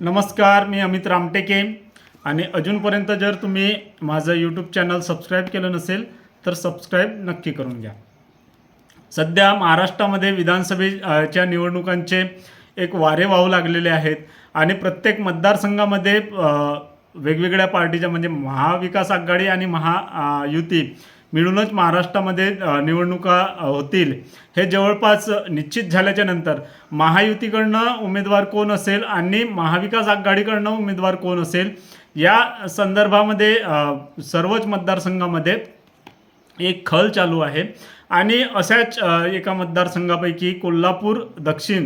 नमस्कार मी अमित रामटेके. आणि अजूनपर्यंत जर तुम्ही माझं यूट्यूब चॅनल सबस्क्राईब केलं नसेल तर सबस्क्राईब नक्की करून घ्या. सध्या महाराष्ट्रामध्ये विधानसभेच्या निवडणुकांचे एक वारे वाहू लागलेले आहेत. आणि प्रत्येक मतदारसंघामध्ये वेगवेगळ्या पार्टीच्या म्हणजे महाविकास आघाडी आणि महा युती मिळूनच महाराष्ट्रामध्ये निवडणुका होतील. हे जवळपास निश्चित झाल्याच्यानंतर महायुतीकडनं उमेदवार कोण असेल आणि महाविकास आघाडीकडनं उमेदवार कोण असेल या संदर्भामध्ये सर्वच मतदारसंघामध्ये एक खल चालू आहे. आणि अशाच एका मतदारसंघापैकी कोल्हापूर दक्षिण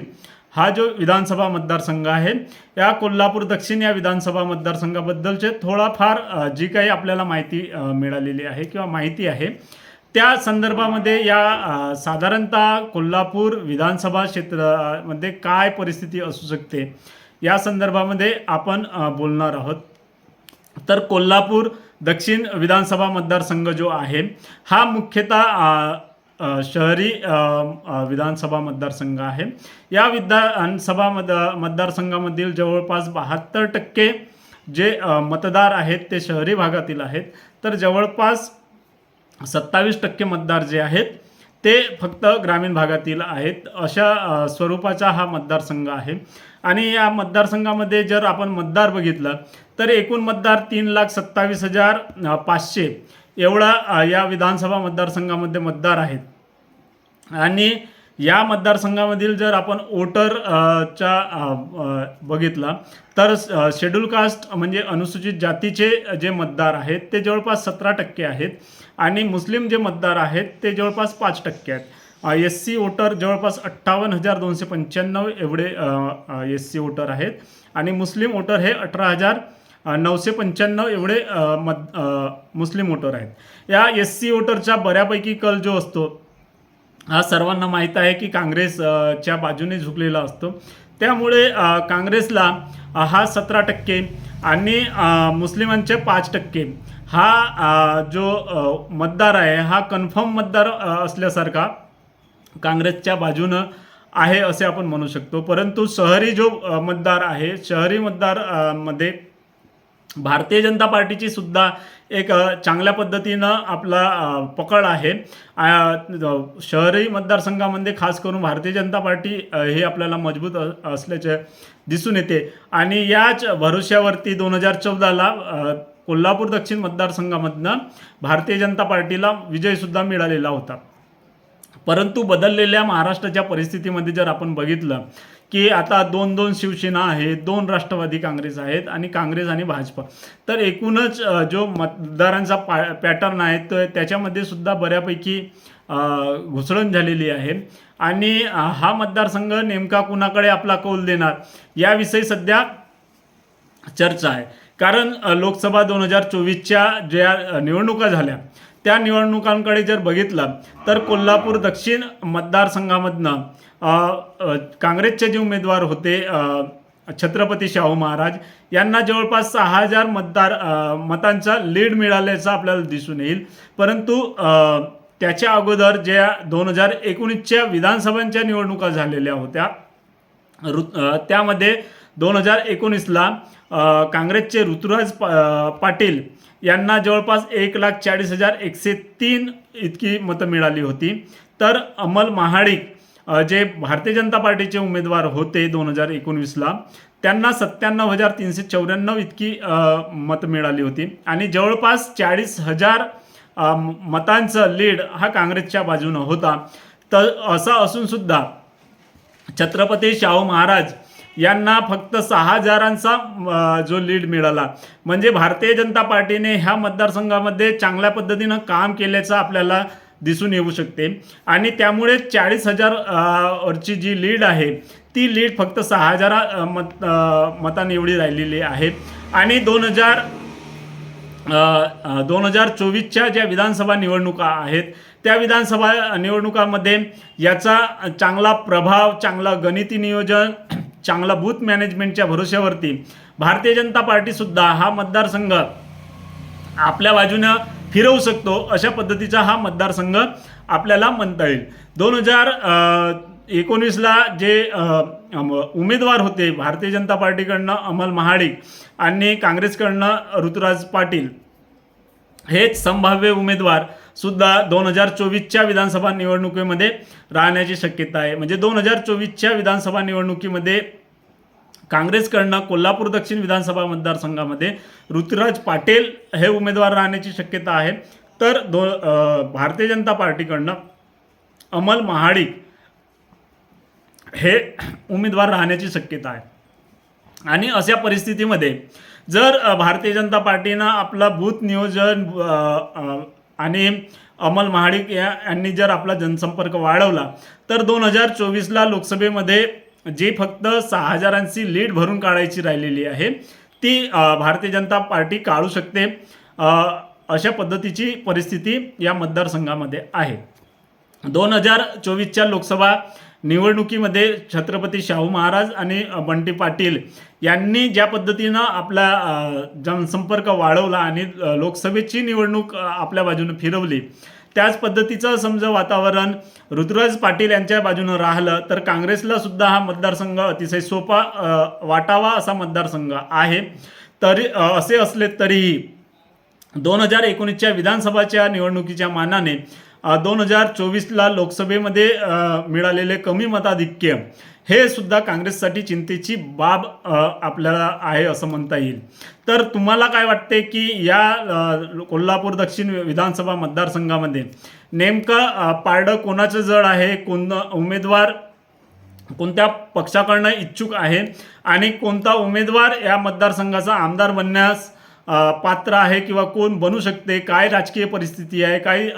हा जो विधानसभा मतदारसंघ आहे या कोल्हापूर दक्षिण या विधानसभा मतदारसंघाबद्दलचे थोडाफार जी काही आपल्याला माहिती मिळालेली आहे किंवा माहिती आहे त्या संदर्भामध्ये या साधारणतः कोल्हापूर विधानसभा क्षेत्रामध्ये काय परिस्थिती असू शकते या संदर्भामध्ये आपण बोलणार आहोत. तर कोल्हापूर दक्षिण विधानसभा मतदारसंघ जो आहे हा मुख्यतः शहरी विधानसभा मतदारसंघ आहे. या विधानसभा मत मतदारसंघामधील जवळपास बहात्तर टक्के जे मतदार आहेत ते शहरी भागातील आहेत. तर जवळपास सत्तावीस टक्के मतदार जे आहेत ते फक्त ग्रामीण भागातील आहेत. अशा स्वरूपाचा हा मतदारसंघ आहे. आणि या मतदारसंघामध्ये जर आपण मतदार बघितलं तर एकूण मतदार तीन लाख सत्तावीस हजार पाचशे एवढा या विधानसभा मतदारसंघामध्ये मतदार आहेत. आणि या मतदारसंघामधील जर आपण वोटर च्या बघितला तर शेड्यूल कास्ट म्हणजे अनुसूचित जातीचे जे मतदार आहेत ते जवळपास सतरा टक्के आहेत. आणि मुस्लिम जे मतदार आहेत ते जवळपास पाच टक्के आहेत. एस सी वोटर जवळपास अठ्ठावन्न हजार दोनशे पंच्याण्णव एवढे एस सी वोटर आहेत. आणि मुस्लिम वोटर हे अठरा हजार नऊशे पंच्याण्णव एवढे मत मुस्लिम वोटर आहेत. या एस सी वोटरचा बऱ्यापैकी कल जो असतो हा सर्वांना माहीत आहे की काँग्रेसच्या बाजूने झुकलेला असतो. त्यामुळे काँग्रेसला हा सतरा टक्के आणि मुस्लिमांचे पाच टक्के हा जो मतदार आहे हा कन्फर्म मतदार असल्यासारखा काँग्रेसच्या बाजूनं आहे असे आपण म्हणू शकतो. परंतु शहरी जो मतदार आहे शहरी मतदारमध्ये भारतीय जनता पार्टीची सुद्धा एक चांगल्या पद्धतीनं आपला पकड आहे. शहरी मतदारसंघामध्ये खास करून भारतीय जनता पार्टी हे आपल्याला मजबूत असल्याचे दिसून येते. आणि याच भरोश्यावरती दोन हजार चौदाला कोल्हापूर दक्षिण मतदारसंघामधनं भारतीय जनता पार्टीला विजयसुद्धा मिळालेला होता. परंतु बदललेल्या महाराष्ट्राच्या परिस्थितीमध्ये जर आपण बघितलं की आता दोन दोन शिवसेना आहेत दोन राष्ट्रवादी काँग्रेस आहेत आणि काँग्रेस आणि भाजपा. तर एकूणच जो मतदारांचा पा पॅटर्न आहे तर त्याच्यामध्ये सुद्धा बऱ्यापैकी घुसळण झालेली आहे. आणि हा मतदारसंघ नेमका कुणाकडे आपला कौल देणार याविषयी सध्या चर्चा आहे. कारण लोकसभा दोन हजार चोवीसच्या ज्या निवडणुका झाल्या त्या निवडणुकांकडे जर बघितलं तर कोल्हापूर दक्षिण मतदारसंघामधनं काँग्रेसचे जे उमेदवार होते छत्रपती शाहू महाराज यांना जवळपास सहा हजार मतदार मतांचा लीड मिळाल्याचं आपल्याला दिसून येईल. परंतु त्याच्या अगोदर ज्या दोन हजार एकोणीसच्या विधानसभांच्या निवडणुका झालेल्या होत्या रु त्यामध्ये दोन हजार एकोणीसला काँग्रेसचे ऋतुराज पाटील यांना जवळपास एक लाख चाळीस हजार एकशे तीन इतकी मतं मिळाली होती. तर अमल महाडिक जे भारतीय जनता पार्टीचे उमेदवार होते दोन हजार एकोणवीसला त्यांना सत्त्याण्णव हजार तीनशे चौऱ्याण्णव इतकी मतं मिळाली होती. आणि जवळपास चाळीस हजार मतांचं लीड हा काँग्रेसच्या बाजूनं होता. तर असं असूनसुद्धा छत्रपती शाहू महाराज यांना फक्त सहा हजारांचा जो लीड मिळाला. म्हणजे भारतीय जनता पार्टीने ह्या मतदारसंघामध्ये चांगल्या पद्धतीनं काम केल्याचं आपल्याला दिसून येऊ शकते. आणि त्यामुळे चाळीस हजार वरची जी लीड आहे ती लीड फक्त सहा हजारा मत अ, एवढी राहिलेली आहे. आणि दोन हजार दोन हजार चोवीसच्या ज्या विधानसभा निवडणुका आहेत त्या विधानसभा निवडणुकामध्ये याचा चांगला प्रभाव चांगला गणिती नियोजन चांगला बूथ मॅनेजमेंटच्या भरोश्यावरती. भारतीय जनता पार्टीसुद्धा हा मतदारसंघ आपल्या बाजूनं फिरवू शकतो अशा पद्धतीचा हा मतदारसंघ आपल्याला म्हणता येईल. दोन हजार एकोणीसला जे उमेदवार होते भारतीय जनता पार्टीकडनं अमल महाडिक आणि काँग्रेसकडनं ऋतुराज पाटील हेच संभाव्य उमेदवार सुद्धा दोन हजार चोवीसच्या विधानसभा निवडणुकीमध्ये राहण्याची शक्यता आहे. म्हणजे दोन हजार चोवीसच्या विधानसभा निवडणुकीमध्ये काँग्रेसकडनं कोल्हापूर दक्षिण विधानसभा मतदारसंघामध्ये ऋतुराज पाटील हे उमेदवार राहण्याची शक्यता आहे. तर दो भारतीय जनता पार्टीकडनं अमल महाडिक हे उमेदवार राहण्याची शक्यता आहे. आणि अशा परिस्थितीमध्ये जर भारतीय जनता पार्टीनं आपला बूथ नियोजन आणि अमल महाडिक या यांनी जर आपला जनसंपर्क वाढवला तर दोन हजार चोवीसला लोकसभेमध्ये जी फक्त सहा हजारांची लीड भरून काढायची राहिलेली आहे ती भारतीय जनता पार्टी काढू शकते अशा पद्धतीची परिस्थिती या मतदारसंघामध्ये आहे. दोन हजार चोवीसच्या लोकसभा निवडणुकीमध्ये छत्रपती शाहू महाराज आणि बंटी पाटील यांनी ज्या पद्धतीनं आपला जनसंपर्क वाढवला आणि लोकसभेची निवडणूक आपल्या बाजूनं फिरवली त्याच पद्धतीचं समजा वातावरण ऋतुराज पाटील यांच्या बाजूनं राहिलं तर काँग्रेसला सुद्धा हा मतदारसंघ अतिशय सोपा वाटावा असा मतदारसंघ आहे. तरी असे असले तरीही दोन हजार एकोणीसच्या विधानसभाच्या निवडणुकीच्या मानाने दोन हजार चोवीसला लोकसभेमध्ये मिळालेले कमी मताधिक्य हे सुद्धा काँग्रेससाठी चिंतेची बाब आपल्याला आहे असं म्हणता येईल. तर तुम्हाला काय वाटते की या कोल्हापूर दक्षिण विधानसभा मतदारसंघामध्ये नेमकं पारडं कोणाचं जड आहे? कोण उमेदवार कोणत्या पक्षाकडनं इच्छुक आहे? आणि कोणता उमेदवार या मतदारसंघाचा आमदार बनण्यास पात्र आहे किंवा कोण बनू शकते काय राजकीय परिस्थिती आहे काय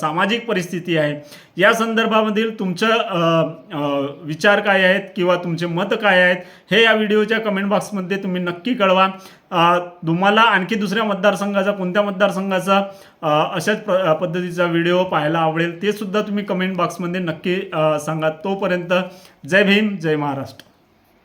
सामाजिक परिस्थिती आहे या संदर्भामधील तुमचं विचार काय आहेत किंवा तुमचे मत काय आहेत हे या व्हिडिओच्या कमेंट बॉक्समध्ये तुम्ही नक्की कळवा. तुम्हाला आणखी दुसऱ्या मतदारसंघाचा कोणत्या मतदारसंघाचा अशाच प पद्धतीचा व्हिडिओ पाहायला आवडेल ते सुद्धा तुम्ही कमेंट बॉक्समध्ये नक्की सांगा. तोपर्यंत जय भीम जय महाराष्ट्र.